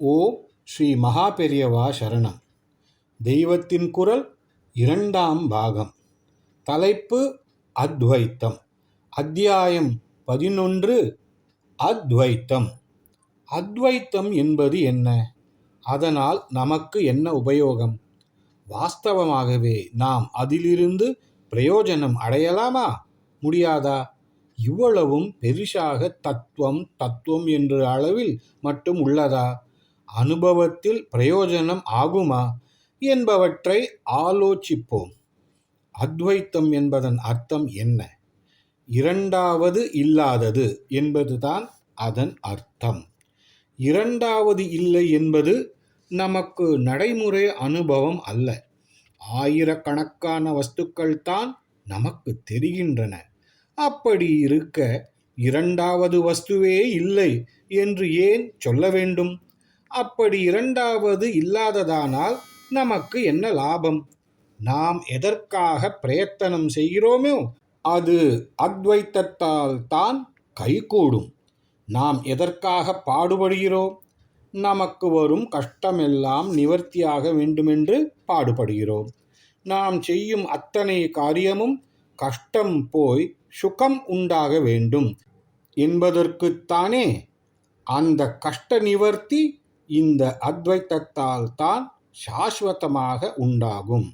ஓம் ஸ்ரீ மகாபெரியவா சரணம். தெய்வத்தின் குரல் இரண்டாம் பாகம். தலைப்பு அத்வைத்தம். அத்தியாயம் பதினொன்று அத்வைத்தம். அத்வைத்தம் என்பது என்ன? அதனால் நமக்கு என்ன உபயோகம்? வாஸ்தவமாகவே நாம் அதிலிருந்து பிரயோஜனம் அடையலாமா? முடியாதா? இவ்வளவும் பெரிசாக தத்துவம் தத்துவம் என்ற அளவில் மட்டும் உள்ளதா? அனுபவத்தில் பிரயோஜனம் ஆகுமா என்பவற்றை ஆலோசிப்போம். அத்வைத்தம் என்பதன் அர்த்தம் என்ன? இரண்டாவது இல்லாதது என்பதுதான் அதன் அர்த்தம். இரண்டாவது இல்லை என்பது நமக்கு நடைமுறை அனுபவம் அல்ல. ஆயிரக்கணக்கான வஸ்துக்கள் தான் நமக்கு தெரிகின்றன. அப்படி இருக்க இரண்டாவது வஸ்துவே இல்லை என்று ஏன் சொல்ல வேண்டும்? அப்படி இரண்டாவது இல்லாததானால் நமக்கு என்ன லாபம்? நாம் எதற்காக பிரயத்தனம் செய்கிறோமோ அது அத்வைத்தத்தால் தான் கைகூடும். நாம் எதற்காக பாடுபடுகிறோம் நமக்கு வரும் கஷ்டமெல்லாம் நிவர்த்தியாக வேண்டுமென்று பாடுபடுகிறோம். நாம் செய்யும் அத்தனை காரியமும் கஷ்டம் போய் சுகம் உண்டாக வேண்டும். என்பதற்குத்தானே அந்த கஷ்ட நிவர்த்தி இந்த அத்வைத்தத்தால் தான் சாஸ்வதமாக உண்டாகும்.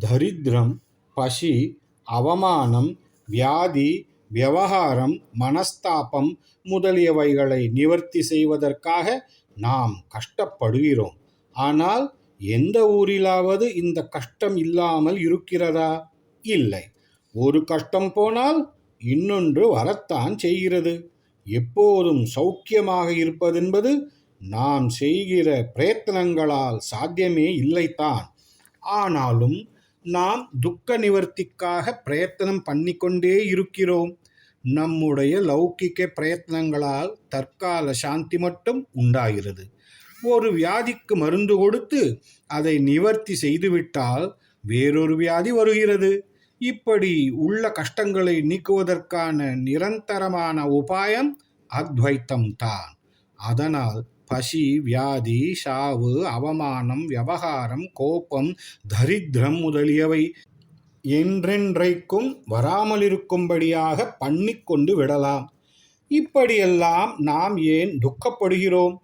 தரித்திரம் பசி அவமானம் வியாதி விவகாரம் மனஸ்தாபம் முதலியவைகளை நிவர்த்தி செய்வதற்காக நாம் கஷ்டப்படுகிறோம். ஆனால் எந்த ஊரிலாவது இந்த கஷ்டம் இல்லாமல் இருக்கிறதா? இல்லை. ஒரு கஷ்டம் போனால் இன்னொன்று வரத்தான் செய்கிறது. எப்போதும் சௌக்கியமாக இருப்பதென்பது நாம் செய்கிற பிரயத்தனங்களால் சாத்தியமே இல்லைத்தான். ஆனாலும் நாம் துக்க நிவர்த்திக்காக பிரயத்தனம் பண்ணிக்கொண்டே இருக்கிறோம். நம்முடைய லௌகிக்க பிரயத்தனங்களால் தற்கால சாந்தி மட்டும் உண்டாகிறது. ஒரு வியாதிக்கு மருந்து கொடுத்து அதை நிவர்த்தி செய்துவிட்டால் வேறொரு வியாதி வருகிறது. இப்படி உள்ள கஷ்டங்களை நீக்குவதற்கான நிரந்தரமான உபாயம் அத்வைத்தம் தான் அதனால் பசி வியாதி சாவு அவமானம் விவகாரம் கோபம் தரித்திரம் முதலியவை என்றென்றைக்கும் வராமலிருக்கும்படியாக பண்ணிக்கொண்டு விடலாம். இப்படியெல்லாம் நாம் ஏன் துக்கப்படுகிறோம்?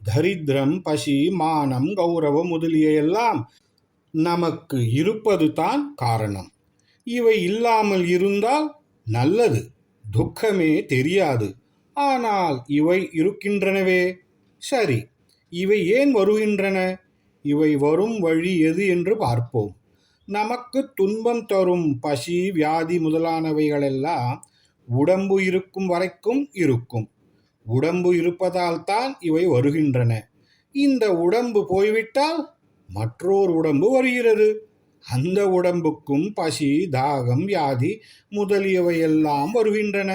தரித்திரம் பசி மானம் கௌரவம் முதலிய எல்லாம் நமக்கு இருப்பது தான் காரணம். இவை இல்லாமல் இருந்தால் நல்லது துக்கமே தெரியாது. ஆனால் இவை இருக்கின்றனவே. சரி இவை ஏன் வருகின்றன? இவை வரும் வழி எது என்று பார்ப்போம். நமக்கு துன்பம் தரும் பசி வியாதி முதலானவைகளெல்லாம் உடம்பு இருக்கும் வரைக்கும் இருக்கும். உடம்பு இருப்பதால் தான் இவை வருகின்றன. இந்த உடம்பு போய்விட்டால் மற்றோர் உடம்பு வருகிறது. அந்த உடம்புக்கும் பசி தாகம் வியாதி முதலியவையெல்லாம் வருகின்றன.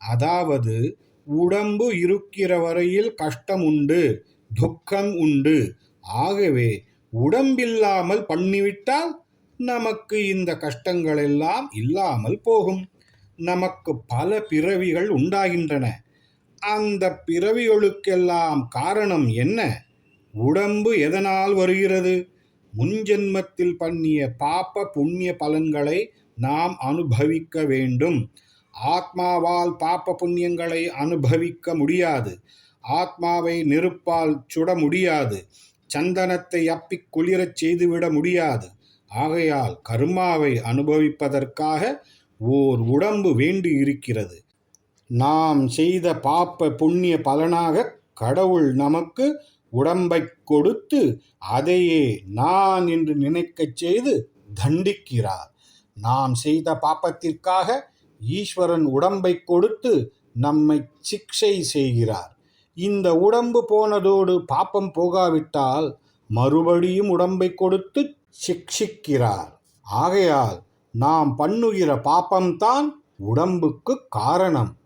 அதாவது உடம்பு இருக்கிற வரையில் கஷ்டம் உண்டு துக்கம் உண்டு. ஆகவே உடம்பில்லாமல் பண்ணிவிட்டால் நமக்கு இந்த கஷ்டங்களெல்லாம் இல்லாமல் போகும். நமக்கு பல பிறவிகள் உண்டாகின்றன. அந்த பிறவிகளுக்கெல்லாம் காரணம் என்ன? உடம்பு எதனால் வருகிறது? முன்ஜென்மத்தில் பண்ணிய பாப்ப புண்ணிய பலன்களை நாம் அனுபவிக்க வேண்டும். ஆத்மாவால் பாப்ப புண்ணியங்களை அனுபவிக்க முடியாது. ஆத்மாவை நெருப்பால் சுட முடியாது. சந்தனத்தை அப்பிக் குளிரச் செய்துவிட முடியாது. ஆகையால் கர்மாவை அனுபவிப்பதற்காக ஓர் உடம்பு வேண்டி இருக்கிறது நாம் செய்த பாப்ப புண்ணிய பலனாக கடவுள் நமக்கு உடம்பை கொடுத்து அதையே நான் என்று நினைக்கச் செய்து தண்டிக்கிறார். நாம் செய்த பாப்பத்திற்காக ஈஸ்வரன் உடம்பை கொடுத்து நம்மை சிக்ஷை செய்கிறார். இந்த உடம்பு போனதோடு பாப்பம் போகாவிட்டால் மறுபடியும் உடம்பை கொடுத்து சிக்ஷிக்கிறார். ஆகையால் நாம் பண்ணுகிற பாப்பம்தான் உடம்புக்கு காரணம்.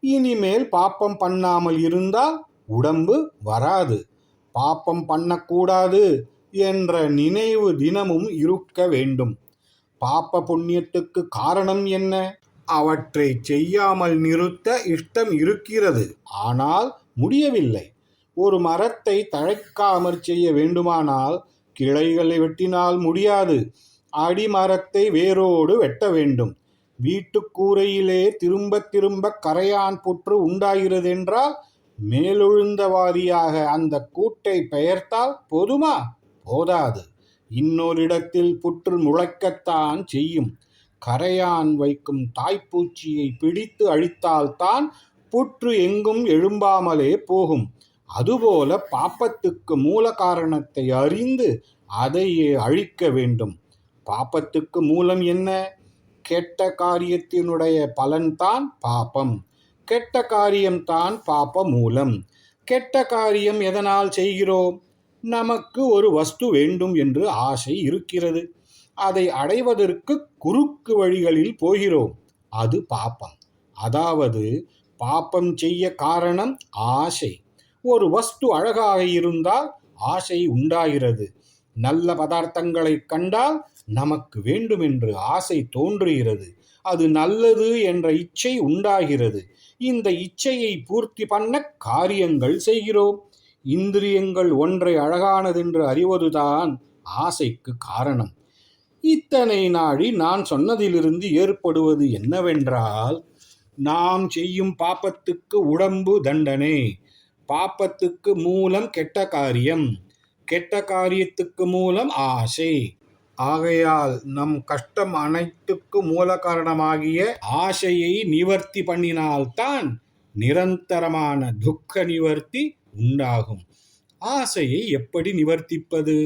இனிமேல் பாப்பம் பண்ணாமல் இருந்தால் உடம்பு வராது. பாப்பம் பண்ணக்கூடாது என்ற நினைவு தினமும் இருக்க வேண்டும். பாப்ப புண்ணியத்துக்கு காரணம் என்ன? அவற்றை செய்யாமல் நிறுத்த இஷ்டம் இருக்கிறது. ஆனால் முடியவில்லை. ஒரு மரத்தை தழைக்காமற் செய்ய வேண்டுமானால் கிளைகளை வெட்டினால் முடியாது. அடிமரத்தை வேரோடு வெட்ட வேண்டும். வீட்டுக்கூரையிலே திரும்ப திரும்ப கரையான் புற்று உண்டாகிறதென்றால் மேலொழுந்தவாதியாக அந்த கூட்டை பெயர்த்தால் போதுமா? போதாது. இன்னொரு இடத்தில் புற்று முளைக்கத்தான் செய்யும். கரையான் வைக்கும் தாய்ப்பூச்சியை பிடித்து அழித்தால்தான் புற்று எங்கும் எழும்பாமலே போகும். அதுபோல பாப்பத்துக்கு மூல காரணத்தை அறிந்து அதையே அழிக்க வேண்டும். பாப்பத்துக்கு மூலம் என்ன? கெட்ட காரியத்தினுடைய பலன்தான் பாப்பம். கெட்ட காரியம்தான் பாப்ப மூலம். கெட்ட காரியம் எதனால் செய்கிறோம்? நமக்கு ஒரு வஸ்து வேண்டும் என்று ஆசை இருக்கிறது. அதை அடைவதற்கு குறுக்கு வழிகளில் போகிறோம். அது பாப்பம். அதாவது பாப்பம் செய்ய காரணம் ஆசை. ஒரு வஸ்து அழகாக இருந்தால் ஆசை உண்டாகிறது. நல்ல பதார்த்தங்களை கண்டால் நமக்கு வேண்டுமென்று ஆசை தோன்றுகிறது. அது நல்லது என்ற இச்சை உண்டாகிறது. இந்த இச்சையை பூர்த்தி பண்ண காரியங்கள் செய்கிறோம். இந்திரியங்கள் ஒன்றை அழகானதென்று அறிவதுதான் ஆசைக்கு காரணம். இத்தனை நாடி நான் சொன்னதிலிருந்து ஏற்படுவது என்னவென்றால் நாம் செய்யும் பாப்பத்துக்கு உடம்பு தண்டனை பாப்பத்துக்கு மூலம் கெட்ட காரியம் கெட்ட காரியத்துக்கு மூலம் ஆசை. ஆகையால் நம் கஷ்டம் அனைத்துக்கு மூல காரணமாகிய ஆசையை நிவர்த்தி பண்ணினால்தான் நிரந்தரமான துக்க நிவர்த்தி உண்டாகும். ஆசையை எப்படி நிவர்த்திப்பது?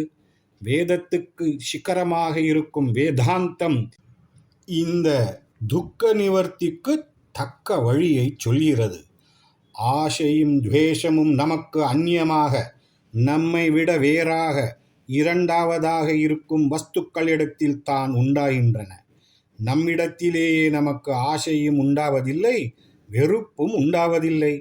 வேதத்துக்கு சிகரமாக இருக்கும் வேதாந்தம் இந்த துக்க நிவர்த்திக்கு தக்க வழியை சொல்கிறது. ஆசையும் துவேஷமும் நமக்கு அந்நியமாக நம்மை விட வேறாக இரண்டாவதாக இருக்கும் வஸ்துக்களிடத்தில் தான் உண்டாகின்றன. நம்மிடத்திலேயே நமக்கு ஆசையும் உண்டாவதில்லை வெறுப்பும் உண்டாவதில்லை.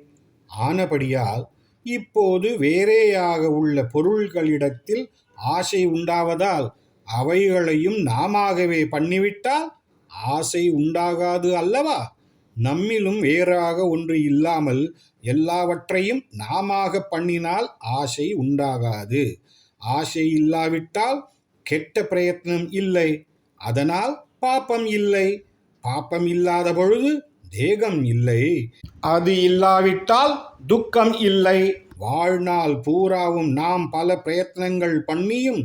ஆனபடியால் இப்போது வேறேயாக உள்ள பொருள்களிடத்தில் ஆசை உண்டாவதால் அவைகளையும் நாமாகவே பண்ணிவிட்டால் ஆசை உண்டாகாது அல்லவா? நம்மிலும் வேறாக ஒன்று இல்லாமல் எல்லாவற்றையும் நாமாக பண்ணினால் ஆசை உண்டாகாது. ஆசை இல்லாவிட்டால் கெட்ட பிரயத்னம் இல்லை. அதனால் பாப்பம் இல்லை. பாப்பம் இல்லாத பொழுது தேகம் இல்லை. அது இல்லாவிட்டால் துக்கம் இல்லை. வாழ்நாள் பூராவும் நாம் பல பிரயத்னங்கள் பண்ணியும்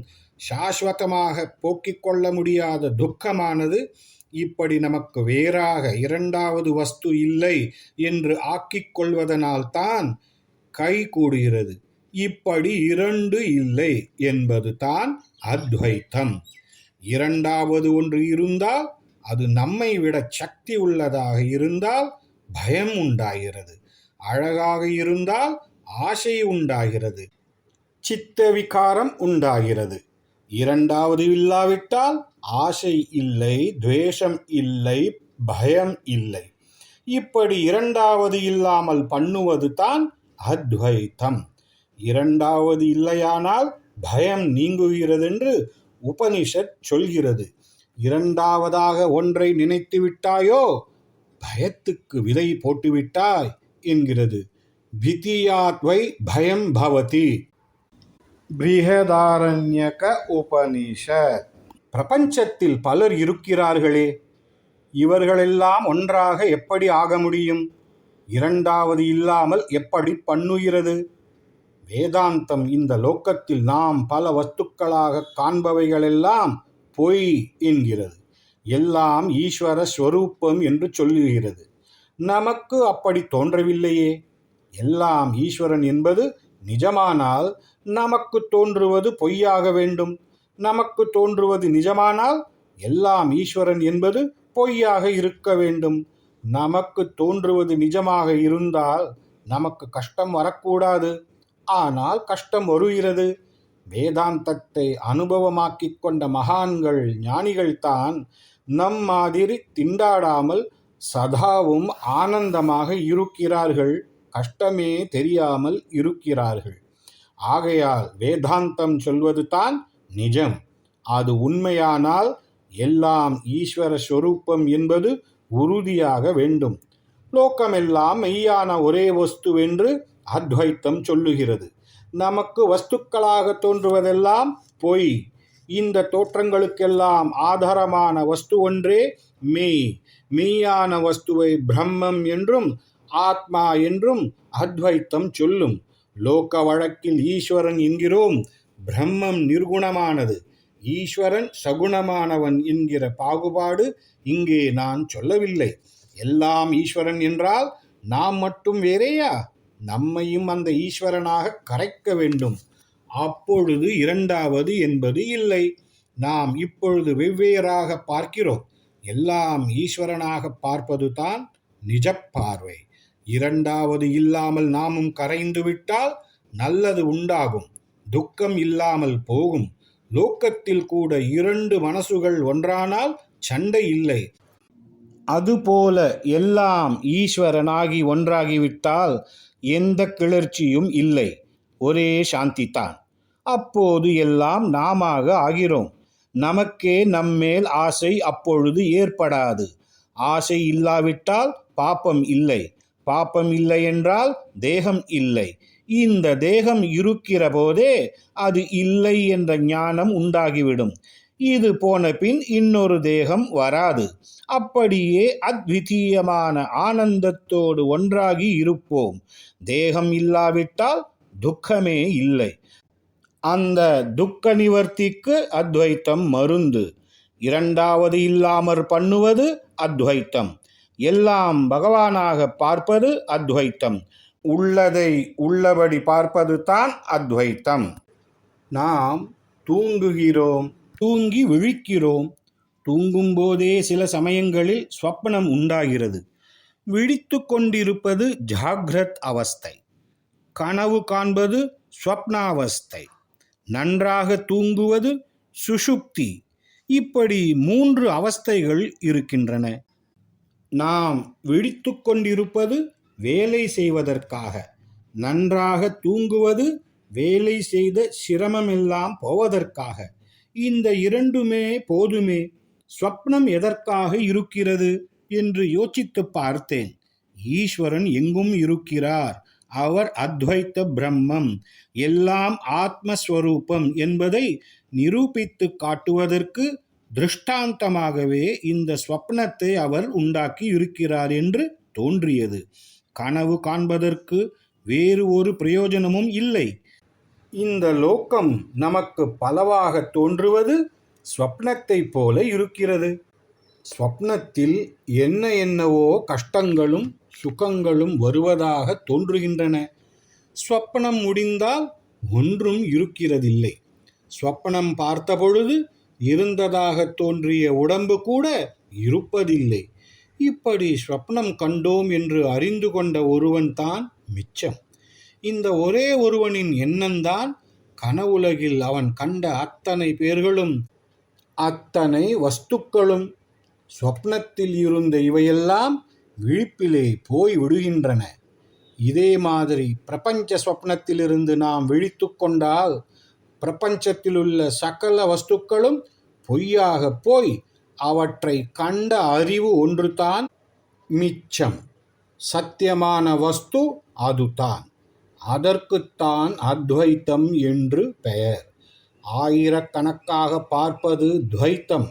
சாஸ்வதமாக போக்கிக் கொள்ள முடியாத துக்கமானது இப்படி நமக்கு வேறாக இரண்டாவது வஸ்து இல்லை என்று ஆக்கிக் கொள்வதனால்தான் கை கூடுகிறது. இப்படி இரண்டு இல்லை என்பது தான் அத்வைத்தம். இரண்டாவது ஒன்று இருந்தால் அது நம்மை விட சக்தி உள்ளதாக இருந்தால் பயம் உண்டாகிறது. அழகாக இருந்தால் ஆசை உண்டாகிறது. சித்த விகாரம் உண்டாகிறது. இரண்டாவது இல்லாவிட்டால் ஆசை இல்லை துவேஷம் இல்லை பயம் இல்லை. இப்படி இரண்டாவது இல்லாமல் பண்ணுவது தான் அத்வைத்தம். இரண்டாவது இல்லையானால் பயம் நீங்குகிறதென்று உபனிஷத் சொல்கிறது. இரண்டாவதாக ஒன்றை நினைத்து விட்டாயோ பயத்துக்கு விதை போட்டுவிட்டாய் என்கிறது. பிதியாத்வை பயம் பவதி பிரிஹதாரண்யக உபனிஷத் பிரபஞ்சத்தில் பலர் இருக்கிறார்களே இவர்களெல்லாம் ஒன்றாக எப்படி ஆக முடியும்? இரண்டாவது இல்லாமல் எப்படி பண்ணுகிறது? வேதாந்தம் இந்த லோக்கத்தில் நாம் பல வஸ்துக்களாக காண்பவைகளெல்லாம் பொய் என்கிறது. எல்லாம் ஈஸ்வர ஸ்வரூபம் என்று சொல்லுகிறது. நமக்கு அப்படி தோன்றவில்லையே. எல்லாம் ஈஸ்வரன் என்பது நிஜமானால் நமக்கு தோன்றுவது பொய்யாக வேண்டும். நமக்கு தோன்றுவது நிஜமானால் எல்லாம் ஈஸ்வரன் என்பது பொய்யாக இருக்க வேண்டும். நமக்கு தோன்றுவது நிஜமாக இருந்தால் நமக்கு கஷ்டம் வரக்கூடாது. ஆனால் கஷ்டம் வருகிறது. வேதாந்தத்தை அனுபவமாக்கிக் கொண்ட மகான்கள் ஞானிகள்தான் நம் மாதிரி திண்டாடாமல் சதாவும் ஆனந்தமாக இருக்கிறார்கள். கஷ்டமே தெரியாமல் இருக்கிறார்கள். ஆகையால் வேதாந்தம் சொல்வது தான் நிஜம். அது உண்மையானால் எல்லாம் ஈஸ்வர ஸ்வரூபம் என்பது உறுதியாக வேண்டும். லோக்கமெல்லாம் மெய்யான ஒரே வஸ்துவென்று அத்வைத்தம் சொல்லுகிறது. நமக்கு வஸ்துக்களாக தோன்றுவதெல்லாம் பொய். இந்த தோற்றங்களுக்கெல்லாம் ஆதாரமான வஸ்து ஒன்றே மெய். மெய்யான வஸ்துவை பிரம்மம் என்றும் ஆத்மா என்றும் அத்வைத்தம் சொல்லும். லோக வழக்கில் ஈஸ்வரன் என்கிறோம். பிரம்மம் நிர்குணமானது. ஈஸ்வரன் சகுணமானவன் என்கிற பாகுபாடு இங்கே நான் சொல்லவில்லை. எல்லாம் ஈஸ்வரன் என்றால் நாம் மட்டும் வேறேயா? நம்மையும் அந்த ஈஸ்வரனாக கரைக்க வேண்டும். அப்பொழுது இரண்டாவது என்பது இல்லை. நாம் இப்பொழுது வெவ்வேறாக பார்க்கிறோம். எல்லாம் ஈஸ்வரனாக பார்ப்பது தான் நிஜப்பார்வை இரண்டாவது இல்லாமல் நாமும் கரைந்து விட்டால் நல்லது உண்டாகும் துக்கம் இல்லாமல் போகும். லோக்கத்தில் கூட இரண்டு மனசுகள் ஒன்றானால் சண்டை இல்லை. அதுபோல எல்லாம் ஈஸ்வரனாகி ஒன்றாகிவிட்டால் எந்த கிளர்ச்சியும் இல்லை. ஒரே சாந்தி தான் அப்போது எல்லாம் நாமாக ஆகிறோம். நமக்கே நம்மேல் ஆசை அப்பொழுது ஏற்படாது. ஆசை இல்லாவிட்டால் பாப்பம் இல்லை. பாப்பம் இல்லை என்றால் தேகம் இல்லை. இந்த தேகம் இருக்கிற போதே அது இல்லை என்ற ஞானம் உண்டாகிவிடும். இது போன பின் இன்னொரு தேகம் வராது. அப்படியே அத்விதீயமான ஆனந்தத்தோடு ஒன்றாகி இருப்போம். தேகம் இல்லாவிட்டால் துக்கமே இல்லை. அந்த துக்க நிவர்த்திக்கு அத்வைத்தம் மருந்து. இரண்டாவது இல்லாமற் பண்ணுவது அத்வைத்தம். எல்லாம் பகவானாக பார்ப்பது அத்வைத்தம். உள்ளதை உள்ளபடி பார்ப்பது தான் அத்வைத்தம். நாம் தூங்குகிறோம் தூங்கி விழிக்கிறோம். தூங்கும்போதே சில சமயங்களில் ஸ்வப்னம் உண்டாகிறது. விழித்து கொண்டிருப்பது ஜாகிரத் அவஸ்தை. கனவு காண்பது ஸ்வப்னாவஸ்தை. நன்றாக தூங்குவது சுஷுப்தி. இப்படி மூன்று அவஸ்தைகள் இருக்கின்றன. நாம் விழித்து கொண்டிருப்பது வேலை செய்வதற்காக. நன்றாக தூங்குவது வேலை செய்த சிரமமெல்லாம் போவதற்காக. இந்த இரண்டுமே போதுமே. ஸ்வப்னம் எதற்காக இருக்கிறது என்று யோசித்து பார்த்தேன். ஈஸ்வரன் எங்கும் இருக்கிறார். அவர் அத்வைத்த பிரம்மம். எல்லாம் ஆத்மஸ்வரூபம் என்பதை நிரூபித்து காட்டுவதற்கு திருஷ்டாந்தமாகவே இந்த ஸ்வப்னத்தை அவர் உண்டாக்கி இருக்கிறார் என்று தோன்றியது. கனவு காண்பதற்கு வேறு ஒரு பிரயோஜனமும் இல்லை. இந்த லோக்கம் நமக்கு பலவாக தோன்றுவது ஸ்வப்னத்தைப் போல இருக்கிறது. ஸ்வப்னத்தில் என்ன என்னவோ கஷ்டங்களும் சுகங்களும் வருவதாக தோன்றுகின்றன. ஸ்வப்னம் முடிந்தால் ஒன்றும் இருக்கிறதில்லை. ஸ்வப்னம் பார்த்தபொழுது இருந்ததாக தோன்றிய உடம்பு கூட இருப்பதில்லை. இப்படி ஸ்வப்னம் கண்டோம் என்று அறிந்து கொண்ட ஒருவன் தான் மிச்சம். இந்த ஒரே ஒருவனின் எண்ணம்தான் கனவுலகில் அவன் கண்ட அத்தனை பேர்களும் அத்தனை வஸ்துக்களும் ஸ்வப்னத்தில் இருந்த இவையெல்லாம் விழிப்பிலே போய் விடுகின்றன. இதே மாதிரி பிரபஞ்ச ஸ்வப்னத்திலிருந்து நாம் விழித்து கொண்டால் பிரபஞ்சத்திலுள்ள சகல வஸ்துக்களும் பொய்யாக போய் அவற்றை கண்ட அறிவு ஒன்றுதான் மிச்சம். சத்தியமான வஸ்து அதுதான். அதற்குத்தான் அத்வைத்தம் என்று பெயர். ஆயிரக்கணக்காக பார்ப்பது துவைத்தம்.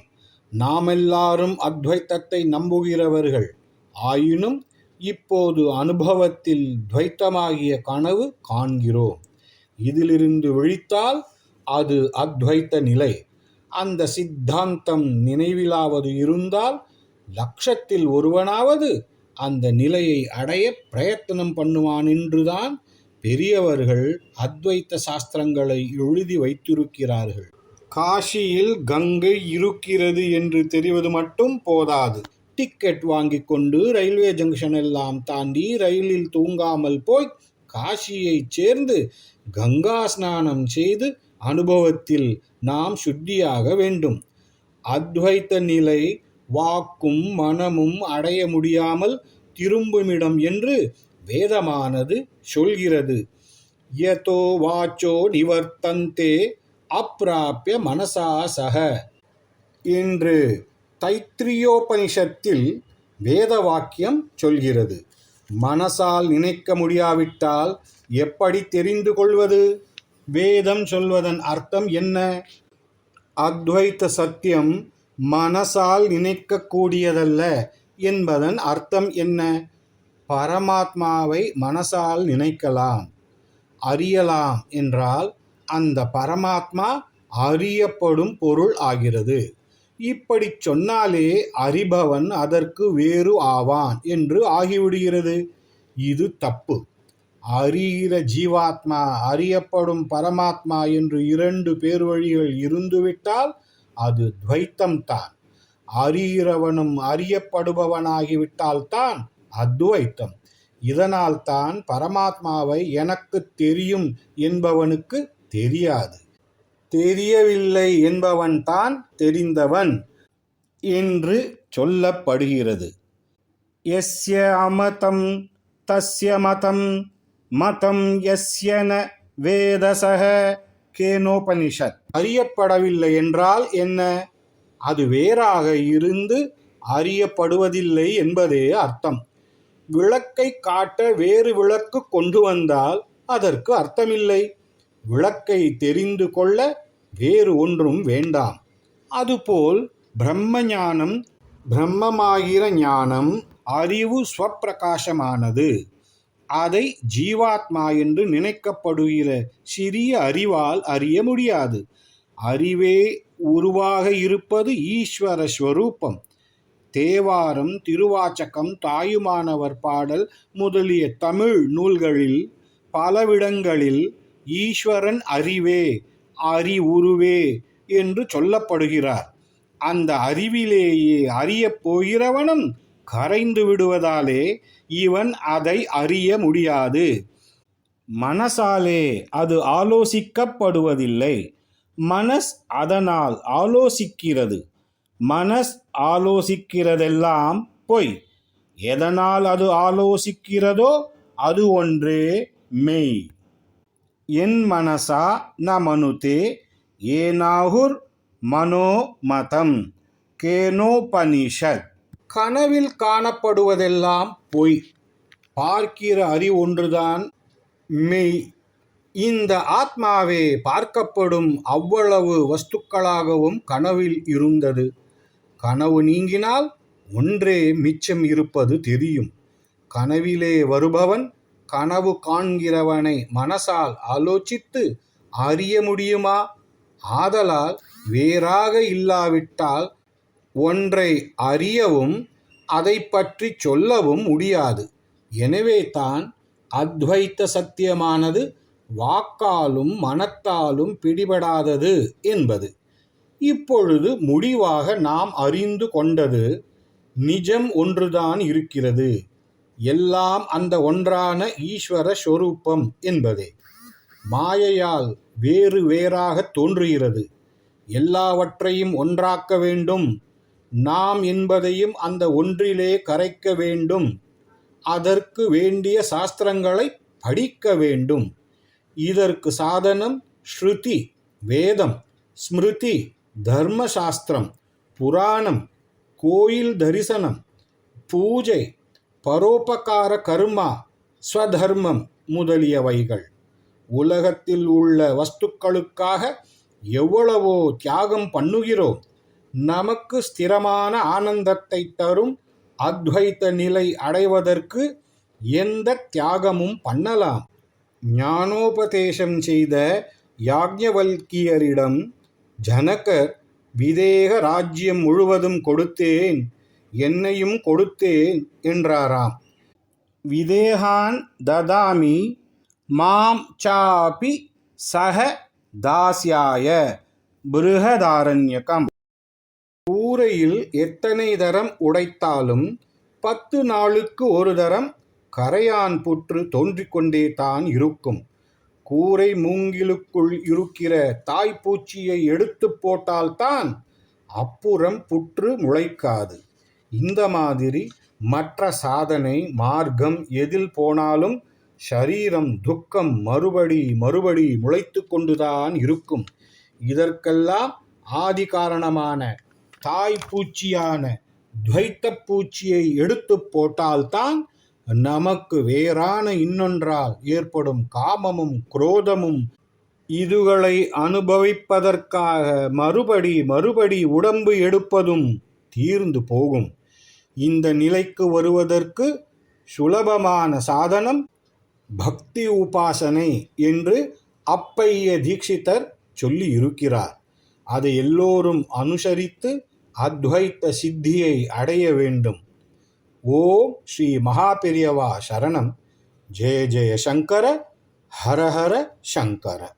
நாமெல்லாரும் அத்வைத்தத்தை நம்புகிறவர்கள். ஆயினும் இப்போது அனுபவத்தில் துவைத்தமாகிய கனவு காண்கிறோம். இதிலிருந்து விழித்தால் அது அத்வைத்த நிலை. அந்த சித்தாந்தம் நினைவிலாவது இருந்தால் லட்சத்தில் ஒருவனாவது அந்த நிலையை அடைய பிரயத்தனம் பண்ணுவான் என்றுதான் பெரியவர்கள் அத்வைத்த சாஸ்திரங்களை எழுதி வைத்திருக்கிறார்கள். காஷியில் கங்கை இருக்கிறது என்று தெரிவது மட்டும் போதாது. டிக்கெட் வாங்கி கொண்டு ரயில்வே ஜங்ஷன் எல்லாம் தாண்டி ரயிலில் தூங்காமல் போய் காஷியைச் சேர்ந்து கங்கா ஸ்நானம் செய்து அனுபவத்தில் நாம் சுத்தியாக வேண்டும். அத்வைத்த நிலை வாக்கும் மனமும் அடைய முடியாமல் திரும்புமிடம் என்று வேதமானது சொல்கிறது. யதோ வாச்சோ நிவர்த்தந்தே அப்பிராப்பிய மனசா சக. என்று தைத்திரியோபனிஷத்தில் வேத வாக்கியம் சொல்கிறது. மனசால் நினைக்க முடியாவிட்டால் எப்படி தெரிந்து கொள்வது? வேதம் சொல்வதன் அர்த்தம் என்ன? அத்வைத்த சத்தியம் மனசால் நினைக்கக்கூடியதல்ல என்பதன் அர்த்தம் என்ன? பரமாத்மாவை மனசால் நினைக்கலாம் அறியலாம் என்றால் அந்த பரமாத்மா அறியப்படும் பொருள் ஆகிறது. இப்படி சொன்னாலே அறிபவன் அதற்கு வேறு ஆவான் என்று ஆகிவிடுகிறது. இது தப்பு. அறிகிற ஜீவாத்மா அறியப்படும் பரமாத்மா என்று இரண்டு பேர் வழிகள் இருந்துவிட்டால் அது துவைத்தம்தான். அறிகிறவனும் அறியப்படுபவனாகிவிட்டால்தான் அத்வைத்தம் இதனால்தான் பரமாத்மாவை எனக்கு தெரியும் என்பவனுக்கு தெரியாது. தெரியவில்லை என்பவன்தான் தெரிந்தவன் என்று சொல்லப்படுகிறது. எஸ்ய அமதம் தஸ்ய மதம் மதம் எஸ்யன வேதசக கேனோபனிஷத். அறியப்படவில்லை என்றால் என்ன? அது வேறாக இருந்து அறியப்படுவதில்லை என்பதே அர்த்தம். விளக்கை காட்ட வேறு விளக்கு கொண்டு வந்தால் அதற்கு அர்த்தமில்லை. விளக்கை தெரிந்து கொள்ள வேறு ஒன்றும் வேண்டாம். அதுபோல் பிரம்ம ஞானம் பிரம்மமாகிற ஞானம் அறிவு ஸ்வப்பிரகாசமானது. அதை ஜீவாத்மா என்று நினைக்கப்படுகிற சிறிய அறிவால் அறிய முடியாது. அறிவே உருவாக இருப்பது ஈஸ்வர ஸ்வரூபம். தேவாரம் திருவாச்சகம் தாயுமானவர் பாடல் முதலிய தமிழ் நூல்களில் பலவிடங்களில் ஈஸ்வரன் அறிவே அறிவுருவே என்று சொல்லப்படுகிறார். அந்த அறிவிலேயே அறியப் போகிறவனும் கரைந்து விடுவதாலே இவன் அதை அறிய முடியாது. மனசாலே அது ஆலோசிக்கப்படுவதில்லை. மனஸ் அதனால் ஆலோசிக்கிறது. மனஸ் ஆலோசிக்கிறதெல்லாம் பொய். எதனால் அது ஆலோசிக்கிறதோ அது ஒன்றே மெய். என் மனசா ந மனுதே ஏனாகுர் மனோமதம். கேனோபனிஷத். கனவில் காணப்படுவதெல்லாம் பொய். பார்க்கிற அறி ஒன்றுதான் மெய். இந்த ஆத்மாவே பார்க்கப்படும் அவ்வளவு வஸ்துக்களாகவும் கனவில் இருந்தது. கனவு நீங்கினால் ஒன்றே மிச்சம் இருப்பது தெரியும். கனவிலே வருபவன் கனவு காண்கிறவனை மனசால் ஆலோசித்து அறிய முடியுமா? ஆதலால் வேறாக இல்லாவிட்டால் ஒன்றை அறியவும் அதை பற்றி சொல்லவும் முடியாது. எனவே தான் அத்வைத்த சத்தியமானது வாக்காலும் மனத்தாலும் பிடிபடாதது என்பது. இப்பொழுது முடிவாக நாம் அறிந்து கொண்டது நிஜம் ஒன்றுதான் இருக்கிறது. எல்லாம் அந்த ஒன்றான ஈஸ்வர ஸ்வரூபம் என்பதே. மாயையால் வேறு வேறாக தோன்றுகிறது. எல்லாவற்றையும் ஒன்றாக்க வேண்டும். நாம் என்பதையும் அந்த ஒன்றிலே கரைக்க வேண்டும். அதற்கு வேண்டிய சாஸ்திரங்களை படிக்க வேண்டும். இதற்கு சாதனம் ஸ்ருதி வேதம் ஸ்மிருதி தர்மசாஸ்திரம் புராணம் கோயில் தரிசனம் பூஜை பரோபகார கர்மா ஸ்வதர்மம் முதலியவைகள். உலகத்தில் உள்ள வஸ்துக்களுக்காக எவ்வளவோ தியாகம் பண்ணுகிறோம். நமக்கு ஸ்திரமான ஆனந்தத்தை தரும் அத்வைத்த நிலை அடைவதற்கு எந்த தியாகமும் பண்ணலாம். ஞானோபதேசம் செய்த யாக்ஞவல்கியரிடம் ஜனகர் விதேக ராஜ்யம் முழுவதும் கொடுத்தேன் என்னையும் கொடுத்தேன் என்றாராம். விதேகான் ததாமி மாம் சாபி சக தாஸ்யாய பிருகதாரண்யகம். கூரையில் எத்தனை தரம் உடைத்தாலும் பத்து நாளுக்கு ஒரு தரம் கரையான் புற்று தோன்றிக்கொண்டே தான் இருக்கும். கூரை மூங்கிலுக்குள் இருக்கிற தாய்ப்பூச்சியை எடுத்து போட்டால்தான் அப்புறம் புற்று முளைக்காது. இந்த மாதிரி மற்ற சாதனை மார்க்கம் எதில் போனாலும் ஷரீரம் துக்கம் மறுபடி மறுபடி முளைத்து கொண்டுதான் இருக்கும். இதற்கெல்லாம் ஆதி காரணமான தாய் பூச்சியான துவைத்த பூச்சியை எடுத்து போட்டால்தான் நமக்கு வேறான இன்னொன்றால் ஏற்படும் காமமும் குரோதமும் இதுகளை அனுபவிப்பதற்காக மறுபடி மறுபடி உடம்பு எடுப்பதும் தீர்ந்து போகும். இந்த நிலைக்கு வருவதற்கு சுலபமான சாதனம் பக்தி உபாசனை என்று அப்பைய தீட்சிதர் சொல்லி இருக்கிறார் அதை எல்லோரும் அனுசரித்து அத்வைத்த சித்தியை அடைய வேண்டும். ஓம் ஸ்ரீ மகாபெரியவா சரணம். ஜெய ஜெய சங்கர ஹர ஹர சங்கர.